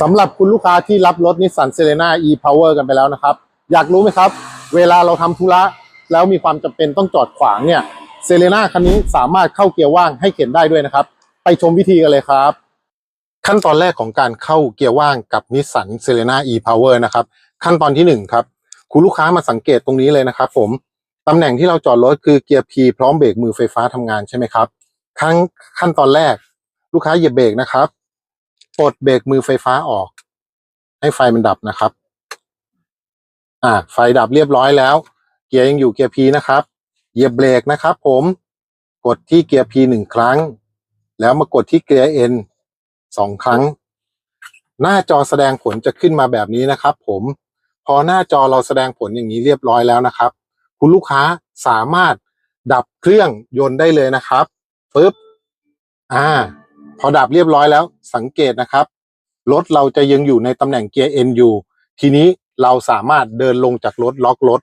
สำหรับคุณลูกค้าที่รับรถนิสสันเซเลน่า e-power กันไปแล้วนะครับ อยากรู้ไหมครับ เวลาเราทำธุระ แล้วมีความจำเป็นต้องจอดขวางเนี่ยเซเลน่าคันนี้สามารถเข้าเกียร์ว่างให้เข็นได้ด้วยนะครับ ไปชมวิธีกันเลยครับ ขั้นตอนแรกของการเข้าเกียร์ว่างกับนิสสันเซเลน่า e-power นะครับ ขั้นตอนที่หนึ่งครับ คุณลูกค้ามาสังเกตตรงนี้เลยนะครับ ผมตำแหน่งที่เราจอดรถคือเกียร์ P พร้อมเบรกมือไฟฟ้าทำงานใช่ไหมครับขั้นขั้นตอนแรก ลูกค้าเหยียบเบรกนะครับ ปลดเบรกมือไฟฟ้าออก ให้ไฟมันดับนะครับ อ่า ไฟดับเรียบร้อยแล้ว เกียร์ยังอยู่เกียร์ P นะครับ เหยียบเบรกนะครับ ผมกดที่เกียร์ P หนึ่งครั้ง แล้วมากดที่เกียร์ N สองครั้ง หน้าจอแสดงผลจะขึ้นมาแบบนี้นะครับ ผมพอหน้าจอเราแสดงผลอย่างนี้เรียบร้อยแล้วนะครับ คุณลูกค้าสามารถดับเครื่องยนต์ได้เลยนะครับปึ๊บอ่า พอดับเรียบร้อยแล้วสังเกตนะครับ รถเราจะยังอยู่ในตำแหน่งเกียร์ N อยู่ทีนี้เราสามารถเดินลงจากรถล็อกรถ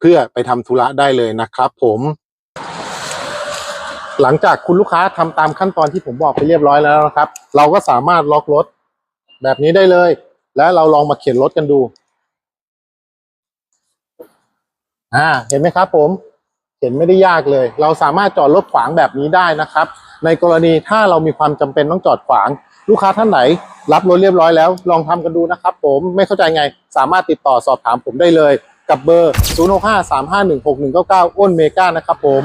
เพื่อไปทำธุระได้เลยนะครับ ผม หลังจากคุณลูกค้าทำตามขั้นตอนที่ผมบอกไปเรียบร้อยแล้วนะครับ เราก็สามารถล็อกรถแบบนี้ได้เลย และเราลองมาเข็นรถกันดู อ่า เห็นไหมครับผม เห็นไม่ได้ยากเลย เราสามารถจอดรถขวางแบบนี้ได้นะครับ ในกรณีถ้าเรามีความจำเป็นต้องจอดขวาง ลูกค้าท่านไหน รับรถเรียบร้อยแล้ว ลองทำกันดูนะครับ ผมไม่เข้าใจไง สามารถติดต่อสอบถามผมได้เลย กับเบอร์ 0653516199อ้นเมกานะครับผม